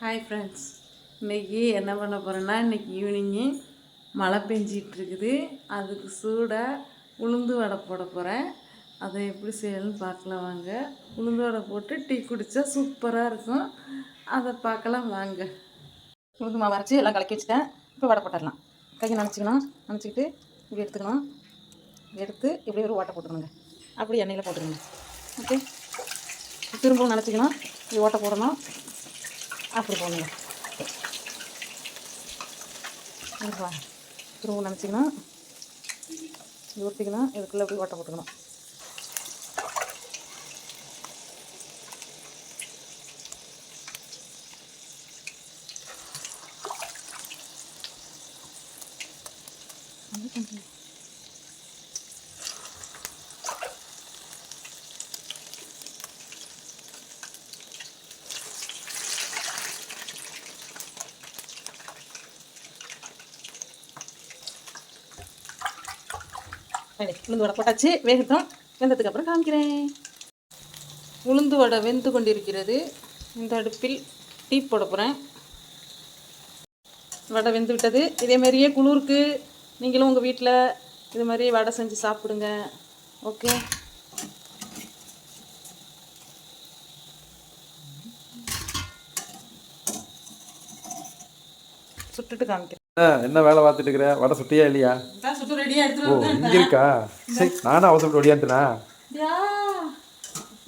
Hi friends இன்றைக்கி என்ன பண்ண போகிறேன்னா இன்னைக்கு ஈவினிங்கு மழை பெஞ்சிகிட்ருக்குது அதுக்கு சூடாக உளுந்து வடை போட போகிறேன் அதை எப்படி செய்யணும்னு பார்க்கலாம் வாங்க. உளுந்து வடை போட்டு டீ குடித்தா சூப்பராக இருக்கும். அதை பார்க்கலாம் வாங்க. உளுந்து மாவு அரைச்சி எல்லாம் கலக்கி வச்சுட்டேன். இப்போ வடை போட்டுடலாம். கையை நினச்சிக்கணும். நினச்சிக்கிட்டு இப்படி எடுத்துக்கணும். எடுத்து இப்படி ஒரு ஓட்டை போட்டுக்கணுங்க. அப்படி எண்ணெயில் போட்டுருங்க ஓகே திரும்பவும் நினச்சிக்கணும். இப்படி ஓட்டை போடணும். அப்படி போடணுங்க திரும்ப வா. திரும்பவும் நினச்சிக்கணும். இது ஊற்றிக்கணும் இதுக்குள்ளே இப்படி ஓட்டை போட்டுக்கணும். சரி உளுந்து வடை போட்டாச்சு. வேகட்டும். வெந்ததுக்கு அப்புறம் காமிக்கிறேன். உளுந்து வடை வெந்து கொண்டிருக்கிறது. இந்த அடுப்பில் டீ போட போகிறேன் வடை வெந்து விட்டது. இதே மாதிரியே குளிருக்கு. நீங்களும் உங்கள் வீட்டில் இது மாதிரி வடை செஞ்சு சாப்பிடுங்க. ஓகே? சுட்டுட்டு காமிக்கிறேன். என்ன வேலை பார்த்துட்டு இருக்கிற? வடை சுட்டியா இல்லையா? ஓ இங்க இருக்கா சரி நானும் அவசரப்பட்டு ஒடியாந்துட்டேனா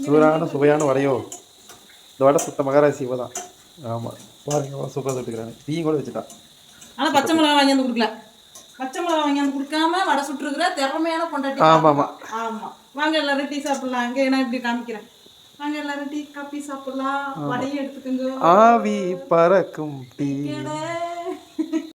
சூடான சுவையான வடையோ. இந்த வடை சுத்த மகராசி இவ தான். ஆமாம் பாருங்க எவ்வளோ சூப்பராக சுட்டுக்கிறாங்க டீயும் கூட வச்சுட்டான் ஆனால் பச்சை மிளகா வாங்கி வந்து கொடுக்கல. பச்சை மிளகா வாங்கி வந்து கொடுக்காம வடை சுட்டுருக்குற திறமையான பொண்டாட்டி ஆமாம் ஆமாம். ஆமாம் வாங்க எல்லாரும் டீ சாப்பிடலாம். அங்கே நான் இப்படி காமிக்கிறேன். வாங்க எல்லாரும் டீ காப்பி சாப்பிடலாம். வடையும் எடுத்துக்கோங்க. ஆவி பறக்கும் டீ.